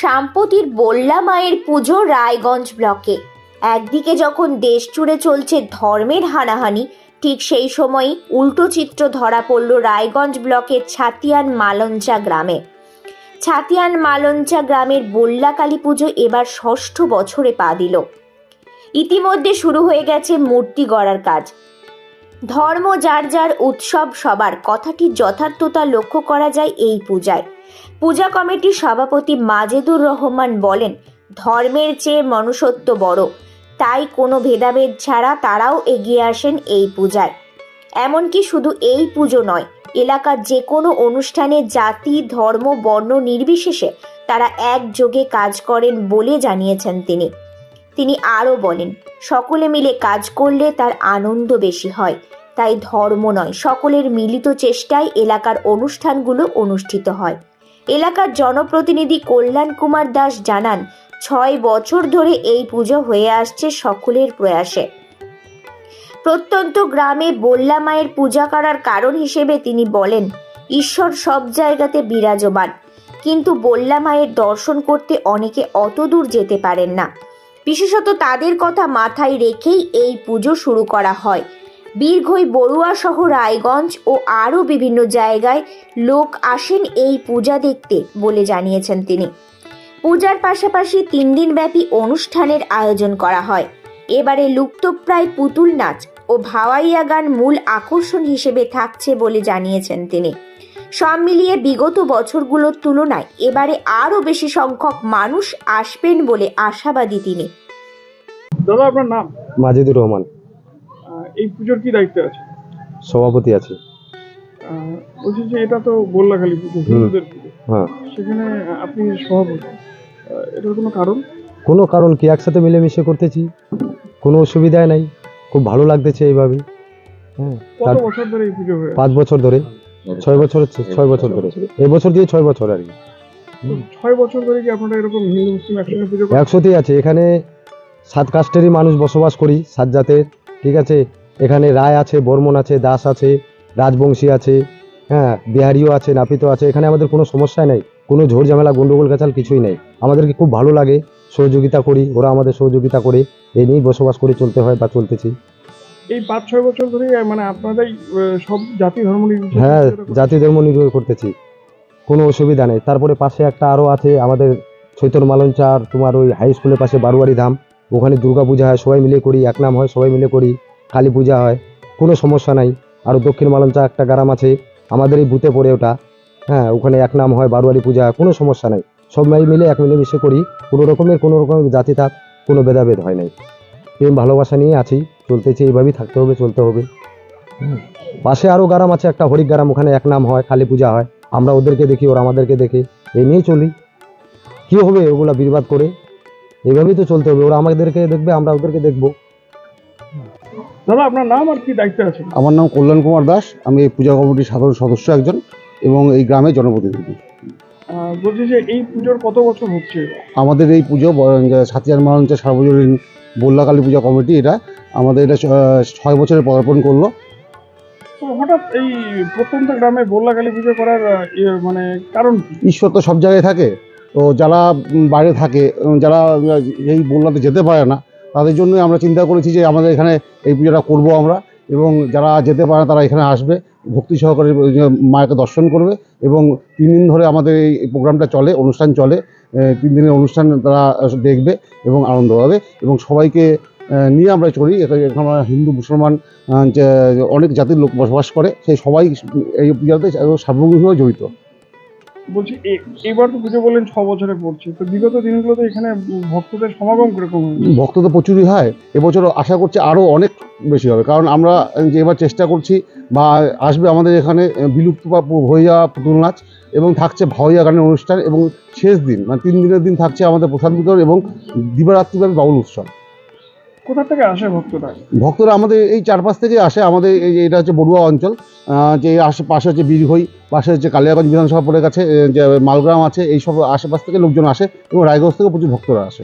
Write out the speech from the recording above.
সাম্পতির বল্লা মায়ের পুজো রায়গঞ্জ ব্লকে। একদিকে যখন দেশ জুড়ে চলছে ধর্মের হানাহানি, ঠিক সেই সময়ই উল্টো চিত্র ধরা পড়ল রায়গঞ্জ ব্লকের ছাতিয়ান মালঞ্চা গ্রামে। ছাতিয়ান মালঞ্চা গ্রামের বল্লা কালী পুজো এবার ষষ্ঠ বছরে পা দিল। ইতিমধ্যে শুরু হয়ে গেছে মূর্তি গড়ার কাজ। ধর্ম যার যার উৎসব সবার, কথাটি যথার্থতা লক্ষ্য করা যায় এই পূজায়। পূজা কমিটির সভাপতি মাজেদুর রহমান বলেন, ধর্মের চেয়ে মনুষ্যত্ব বড়। তাই কোনো ভেদাভেদ ছাড়া তারাও এগিয়ে আসেন এই পূজায়। এমনকি শুধু এই পুজো নয়, এলাকার যে কোনো অনুষ্ঠানে জাতি, ধর্ম, বর্ণ নির্বিশেষে তারা একযোগে কাজ করেন বলে জানিয়েছেন তিনি। তিনি আরও বলেন, সকলে মিলে কাজ করলে তার আনন্দ বেশি হয়। তাই ধর্ম নয়, সকলের মিলিত চেষ্টায় এলাকার অনুষ্ঠানগুলো অনুষ্ঠিত হয়। এলাকার জনপ্রতিনিধি কল্যাণ কুমার দাস জানান, ছয় বছর ধরে এই পুজো হয়ে আসছে সকলের প্রয়াসে। প্রত্যন্ত গ্রামে বল্লা মায়ের পূজা করার কারণ হিসেবে তিনি বলেন, ঈশ্বর সব জায়গাতে বিরাজমান। কিন্তু বল্লা মায়ের দর্শন করতে অনেকে অত দূর যেতে পারেন না। বিশেষত তাদের কথা মাথায় রেখেই এই পুজো শুরু করা হয়। বীরঘই বড়ুয়া সহ রায়গঞ্জ ও আরও বিভিন্ন জায়গায় লোক আসেন এই পূজা দেখতে বলে জানিয়েছেন তিনি। পূজার পাশাপাশি তিন দিনব্যাপী অনুষ্ঠানের আয়োজন করা হয়। এবারে লুপ্তপ্রায় পুতুল নাচ ও ভাওয়াইয়া গান মূল আকর্ষণ হিসেবে থাকছে বলে জানিয়েছেন তিনি। সব মিলিয়ে বিগত বছরগুলোর তুলনায় এবারে আরও বেশি সংখ্যক মানুষ আসবেন বলে আশাবাদী তিনি। দাদা আপনার নাম? মাজিদুর রহমান। এই পুজোর কি দায়িত্ব আছে সভাপতি আছে। বলছি যে এটা তো বল্লাখালী পুজো হিন্দুদের পুজো। হ্যাঁ। সেখানে আপনি সভাপতি। এটার কোনো কারণ? কোনো কারণ কি একসাথে মিলেমিশে করতেছি? কোনো অসুবিধাই নাই। খুব ভালো লাগতেছে এইভাবে হ্যাঁ কত বছর ধরে এই পুজো হয়ে পাঁচ বছর ধরে। ছয় বছর হচ্ছে ছয় বছর ধরে। এই বছর দিয়ে ছয় বছর আর কি। ছয় বছর ধরে কি আপনারা এরকম হিন্দু মুসলিম একসঙ্গে পুজো করেন? একশোতেই আছে। এখানে সাত কাস্টেরই মানুষ বসবাস করি সাত জাতের ঠিক আছে? এখানে রায় আছে বর্মন আছে দাস আছে রাজবংশী আছে হ্যাঁ বিহারিও আছে নাপিতও আছে। এখানে আমাদের কোনো সমস্যা নেই। কোনো ঝোড় ঝামেলা গন্ডগোল কাচাল কিছুই নেই। আমাদেরকে খুব ভালো লাগে সহযোগিতা করি ওরা আমাদের সহযোগিতা করে এই নিয়েই বসবাস করে চলতে হয় বা চলতেছি। এই পাঁচ ছয় বছর ধরে মানে আপনারাই সব জাতি ধর্ম হ্যাঁ জাতি ধর্ম নির্ভর করতেছি। কোনো অসুবিধা নেই। তারপরে পাশে একটা আরও আছে আমাদের চৈতন্য মালঞ্চার তোমার ওই হাই স্কুলের পাশে বারোয়ারি ধাম। ওখানে দুর্গা পূজা হয় সবাই মিলে করি এক নাম হয় সবাই মিলে করি। কালী পূজা হয় কোনো সমস্যা নাই। আর দক্ষিণ মালঞ্চা একটা গ্রাম আছে আমাদের এই বুথে পড়ে ওটা। হ্যাঁ ওখানে এক নাম হয় বারোয়ারি পূজা হয়, কোনো সমস্যা নাই। সবাই মিলে এক মিলে মিশে করি কোনো রকমের কোনো রকমের জাতি থাক কোনো ভেদাভেদ হয় নাই। প্রেম ভালোবাসা নিয়ে আছি। চলতেছি এইভাবেই থাকতে হবে চলতে হবে। পাশে আরও গ্রাম আছে একটা হরিক গ্রাম ওখানে এক নাম হয় কালী পূজা হয়। আমরা ওদেরকে দেখি ওরা আমাদেরকে দেখে। এই নিয়েই চলি। কী হবে ওগুলা বিবাদ করে? এইভাবেই তো চলতে হবে। ওরা আমাদেরকে দেখবে আমরা ওদেরকে দেখব। দাদা আপনার নাম আর কি দায়িত্ব আছে? আমার নাম কল্যাণ কুমার দাস। আমি এই পূজা কমিটির সাধারণ সদস্য একজন এবং এই গ্রামের জনপ্রতিনিধি। বলছি যে এই পুজোর কত বছর হচ্ছে? আমাদের এই পুজো সাতিয়ার মালঞ্চা সার্বজনীন বল্লাকালী পূজা কমিটি এটা আমাদের এটা ছয় বছরে পদার্পণ করল। তো হঠাৎ এই প্রত্যন্ত গ্রামে বল্লাকালী পুজো করার মানে কারণ ঈশ্বর তো সব জায়গায় থাকে তো যারা বাইরে থাকে যারা এই বল্লাতে যেতে পারে না তাদের জন্যই আমরা চিন্তা করেছি যে আমাদের এখানে এই পূজাটা করব আমরা। এবং যারা যেতে পারে তারা এখানে আসবে, ভক্তি সহকারে মায়াকে দর্শন করবে এবং তিন দিন ধরে আমাদের এই প্রোগ্রামটা চলে, অনুষ্ঠান চলে তিন দিনের অনুষ্ঠান তারা দেখবে এবং আনন্দ পাবে এবং সবাইকে নিয়ে আমরা চলি। এখানে হিন্দু, মুসলমান অনেক জাতির লোক বসবাস করে, সেই সবাই এই পূজাতে সার্বভৌমিকভাবে জড়িত। বলছি এবার তো পুজো বললেন ছ বছরে পড়ছে। তো বিগত দিনগুলোতে এখানে ভক্তদের সমাগম কীরকম ভক্ত তো প্রচুরই হয়। এবছর আশা করছি আরও অনেক বেশি হবে। কারণ আমরা যে এবার চেষ্টা করছি, বা আসবে আমাদের এখানে বিলুপ্ত বা হয়ে যাওয়া পুতুল নাচ, এবং থাকছে ভাওয়াইয়া গানের অনুষ্ঠান, এবং শেষ দিন মানে তিন দিনের দিন থাকছে আমাদের প্রসাদ বিতরণ, এবং দিবারাত্রিব্যাপী বাউল উৎসব। কোথা থেকে আসে ভক্তরা? ভক্তরা আমাদের এই চারপাশ থেকে আসে, আমাদের এই এটা হচ্ছে বড়ুয়া অঞ্চল যে আশেপাশে হচ্ছে বীরঘই পাশে হচ্ছে কালিয়াগঞ্জ বিধানসভা পড়ে গেছে যে মালগ্রাম আছে এইসব আশেপাশ থেকে লোকজন আসে এবং রায়গঞ্জ থেকে প্রচুর ভক্তরা আসে।